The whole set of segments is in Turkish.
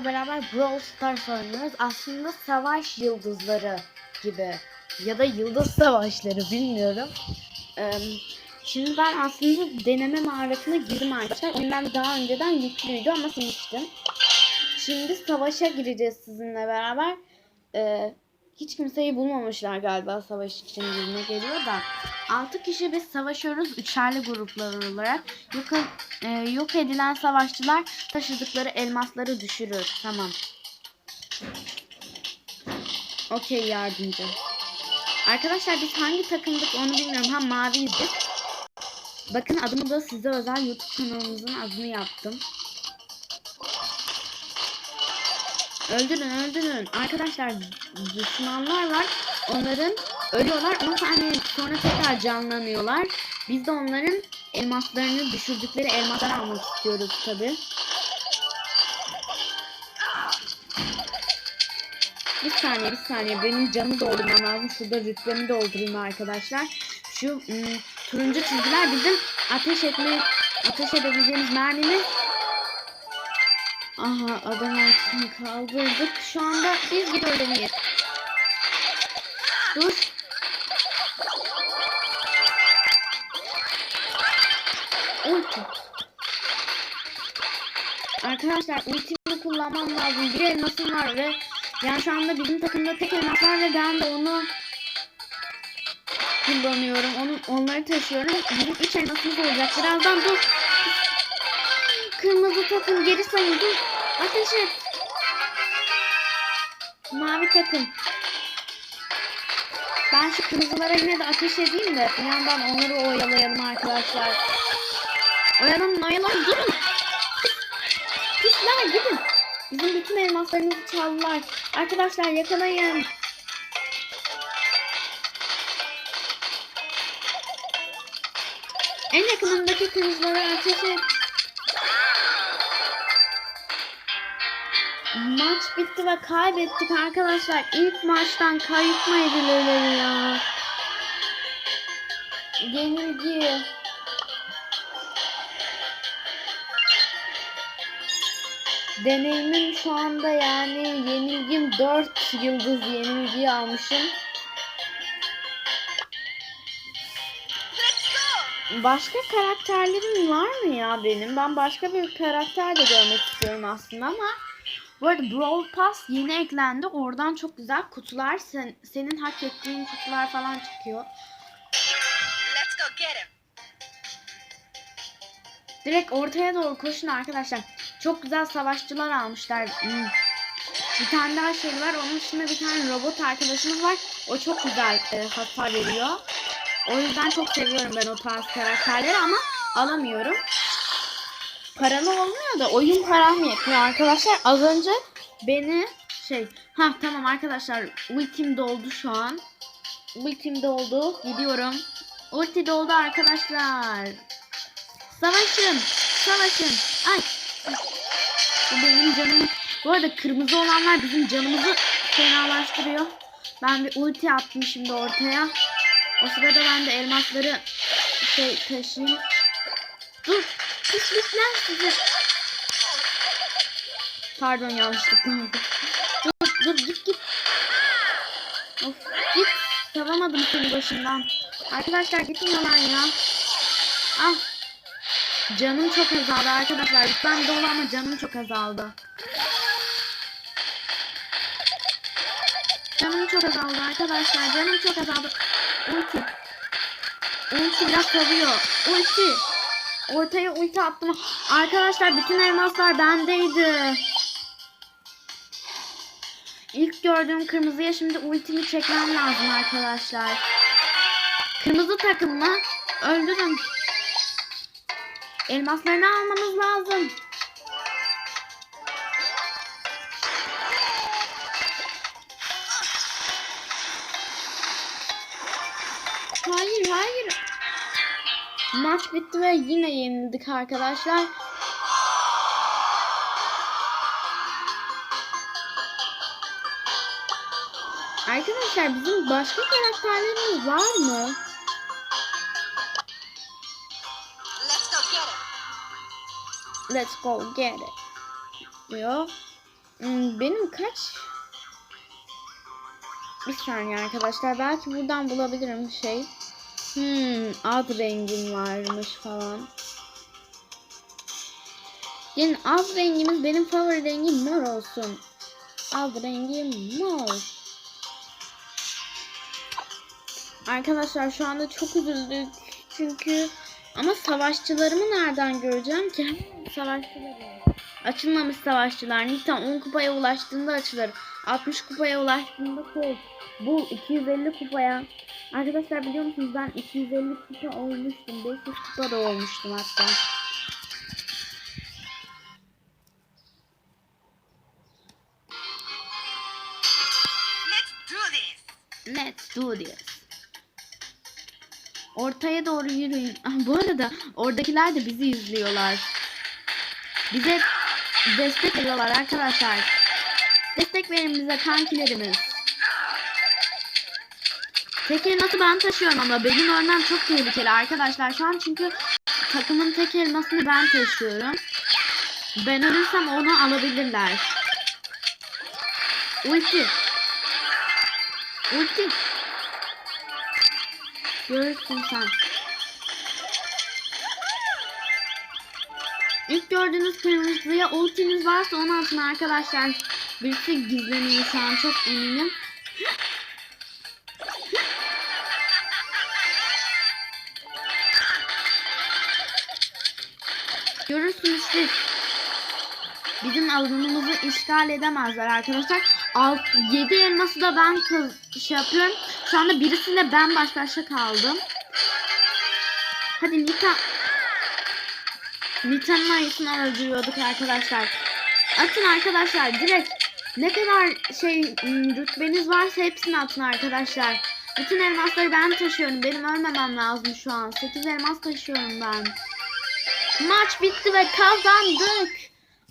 sizlerle beraber Brawl Stars oynuyoruz. Aslında savaş yıldızları gibi ya da yıldız savaşları bilmiyorum. Şimdi ben aslında deneme mağarasına girdim arkadaşlar. Ondan daha önceden yüklüydü ama silmiştim. Şimdi savaşa gireceğiz sizinle beraber. Ee, hiç kimseyi bulmamışlar galiba savaş için girme geliyor da. 6 kişi biz savaşıyoruz üçerli gruplar olarak. Yok, e, yok edilen savaşçılar taşıdıkları elmasları düşürür. Tamam. Okey yardımcı. Arkadaşlar biz hangi takımdık onu bilmiyorum. Ha maviyiz biz. Bakın adımı da size özel YouTube kanalımızın adını yaptım. Öldürün öldürün. Arkadaşlar düşmanlar var. Onların ölüyorlar 10 saniye sonra tekrar canlanıyorlar. Biz de onların elmaslarını düşürdükleri elmasları almak istiyoruz tabi. Bir saniye bir saniye benim canımı doldurmam lazım. Şurada rütbemi doldurayım arkadaşlar. Şu ım, turuncu çizgiler bizim ateş etme ateş edebileceğimiz mermimiz. Aha adam altını kaldırdık. Şu anda biz gidiyoruz. Dur. Ulti. Arkadaşlar ultimi kullanmam lazım. Bir elmasım var ve yani şu anda bizim takımda tek elmas var ve ben de onu kullanıyorum. Onu, onları taşıyorum. Bizim üç elmasımız olacak. Birazdan dur. Kırmızı takım geri sayın. Dur. Et. Mavi takım. Ben şu kırmızılara yine de ateş edeyim de bir yandan onları oyalayalım arkadaşlar. Oyalanın oyalanın durun. Pisler gidin. Bizim bütün elmaslarımızı çaldılar. Arkadaşlar yakalayın. En yakınındaki kırmızılara ateş et. Maç bitti ve kaybettik arkadaşlar. İlk maçtan kayıp mı edilir ya? Yenilgi. Deneyimim şu anda yani yenilgim 4 yıldız yenilgiyi almışım. Başka karakterlerim var mı ya benim? Ben başka bir karakter de görmek istiyorum aslında ama bu arada Brawl Pass yeni eklendi. Oradan çok güzel kutular, sen, senin hak ettiğin kutular falan çıkıyor. Let's go get him. Direkt ortaya doğru koşun arkadaşlar. Çok güzel savaşçılar almışlar. Hmm. Bir tane daha şey var. Onun dışında bir tane robot arkadaşımız var. O çok güzel e, hasar veriyor. O yüzden çok seviyorum ben o tarz karakterleri ama alamıyorum. Paralı olmuyor da oyun param yetmiyor arkadaşlar. Az önce beni şey ha tamam arkadaşlar ultim doldu şu an. Ultim doldu. Gidiyorum. Ulti doldu arkadaşlar. Savaşın. Savaşın. Ay. Bu benim canım. Bu arada kırmızı olanlar bizim canımızı fenalaştırıyor. Ben bir ulti attım şimdi ortaya. O sırada ben de elmasları şey taşıyayım. Dur. Pislikler sizi. Pardon yanlışlıkla oldu. Dur dur git git. Of git. Savamadım seni başından. Arkadaşlar gitmiyor lan ya. Ah. Canım çok azaldı arkadaşlar. Ben dolu ama canım çok azaldı. Canım çok azaldı arkadaşlar. Canım çok azaldı. Ulti. Ulti biraz savuyor. Ulti. Ortaya ulti attım. Arkadaşlar bütün elmaslar bendeydi. İlk gördüğüm kırmızıya şimdi ultimi çekmem lazım arkadaşlar. Kırmızı takım mı? Öldürün. Elmaslarını almamız lazım. Maç bitti ve yine yenildik arkadaşlar. Arkadaşlar bizim başka karakterlerimiz var mı? Let's go get him. Let's go get it. Diyor. Hmm, benim kaç? Bir saniye arkadaşlar. Belki buradan bulabilirim şey. Hmm, ad rengim varmış falan. Yani ad rengimiz benim favori rengim mor olsun. Ad rengim mor. Arkadaşlar şu anda çok üzüldük. Çünkü ama savaşçılarımı nereden göreceğim ki? Savaşçıları. Açılmamış savaşçılar. Nita 10 kupaya ulaştığında açılır. 60 kupaya ulaştığında kol. Bu 250 kupaya. Arkadaşlar biliyor musunuz ben 250 kupa olmuştum. 500 kupa da olmuştum hatta. Let's do this. Let's do this. Ortaya doğru yürüyün. Ah, bu arada oradakiler de bizi izliyorlar. Bize destek veriyorlar arkadaşlar. Destek verin bize kankilerimiz. Tek elması ben taşıyorum ama benim ölmem çok tehlikeli arkadaşlar. Şu an çünkü takımın tek elmasını ben taşıyorum. Ben ölürsem onu alabilirler. Ulti. Ulti. Görürsün sen. İlk gördüğünüz kırmızıya ultiniz varsa onu atın arkadaşlar. Birisi gizleniyor şu an çok eminim. Görürsünüz siz. Bizim alanımızı işgal edemezler arkadaşlar. Alt, 7 elması da ben kız şey yapıyorum. Şu anda birisiyle ben baş başa kaldım. Hadi Nita. Nita'nın ayısını öldürüyorduk arkadaşlar. Atın arkadaşlar direkt. Ne kadar şey ım, rütbeniz varsa hepsini atın arkadaşlar. Bütün elmasları ben taşıyorum. Benim ölmemem lazım şu an. 8 elmas taşıyorum ben. Maç bitti ve kazandık.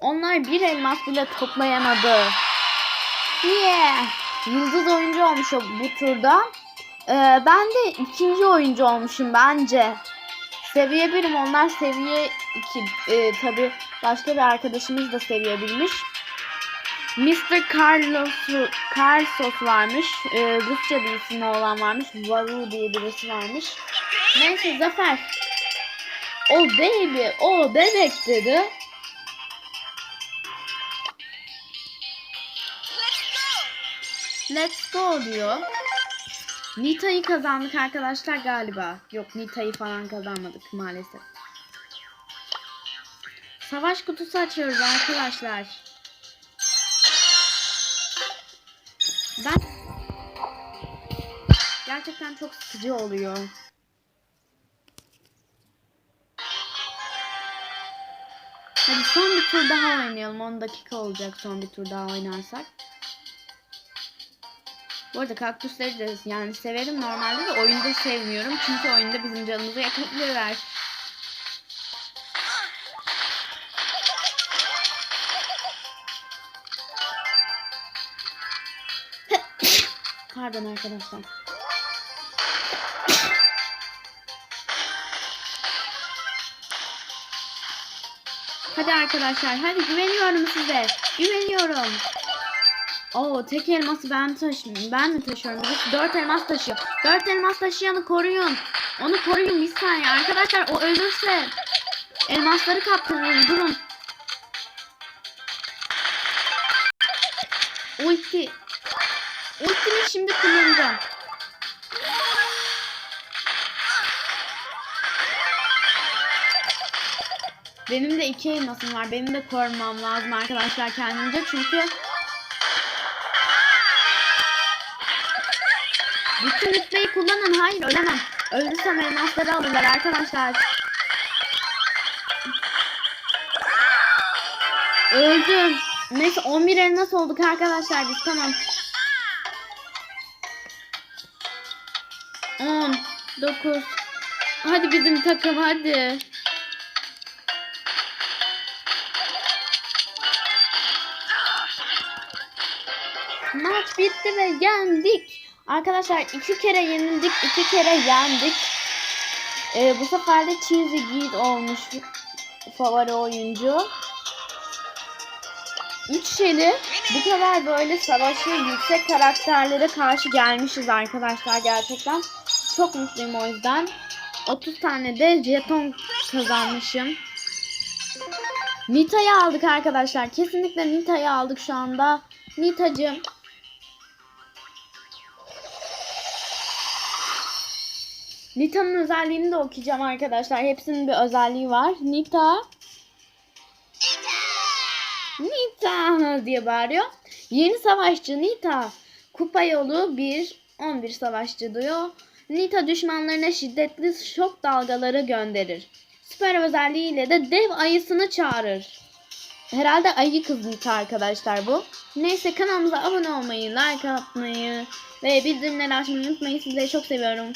Onlar bir elmas bile toplayamadı. Yeah. Yıldız oyuncu olmuş bu turda. Ee, ben de ikinci oyuncu olmuşum bence. Seviye birim onlar seviye 2. Ee, Tabi başka bir arkadaşımız da seviye bilmiş. Mr. Carlos Carlos varmış. Ee, Rusça bir ismi olan varmış. Varu diye birisi varmış. Neyse Zafer. O baby, o bebek dedi. Let's go diyor. Nita'yı kazandık arkadaşlar galiba. Yok Nita'yı falan kazanmadık maalesef. Savaş kutusu açıyoruz arkadaşlar. Ben gerçekten çok sıkıcı oluyor. Hadi son bir tur daha oynayalım. 10 dakika olacak son bir tur daha oynarsak. Bu arada kaktüsleri de yani severim normalde de oyunda sevmiyorum. Çünkü oyunda bizim canımızı yakabilirler. Pardon arkadaşlar. Hadi arkadaşlar hadi güveniyorum size. Güveniyorum. Oo tek elması ben taşıyorum. Ben mi taşıyorum? Birisi dört elmas taşıyor. Dört elmas taşıyanı koruyun. Onu koruyun bir saniye. Arkadaşlar o ölürse elmasları kaptırırız. Durun. Ulti. Ultimi şimdi kullanacağım. Benim de iki elmasım var. Benim de korumam lazım arkadaşlar kendimce. Çünkü Bütün rütbeyi kullanın. Hayır ölemem. Ölürsem elmasları alırlar arkadaşlar. Öldüm. Neyse 11 elmas olduk arkadaşlar biz tamam. 10 9 Hadi bizim takım hadi. Maç bitti ve yendik. Arkadaşlar iki kere yenildik, iki kere yendik. Ee, bu sefer de Cheesy Guide olmuş favori oyuncu. üç şeli bu kadar böyle savaşı yüksek karakterlere karşı gelmişiz arkadaşlar gerçekten. Çok mutluyum o yüzden. 30 tane de jeton kazanmışım. Nita'yı aldık arkadaşlar. Kesinlikle Nita'yı aldık şu anda. Nita'cığım. Nita'nın özelliğini de okuyacağım arkadaşlar. Hepsinin bir özelliği var. Nita. Nita diye bağırıyor. Yeni savaşçı Nita. Kupa yolu 1. 11 savaşçı diyor. Nita düşmanlarına şiddetli şok dalgaları gönderir. Süper özelliğiyle de dev ayısını çağırır. Herhalde ayı kız Nita arkadaşlar bu. Neyse kanalımıza abone olmayı, like atmayı ve bildirimleri açmayı unutmayın. Sizleri çok seviyorum.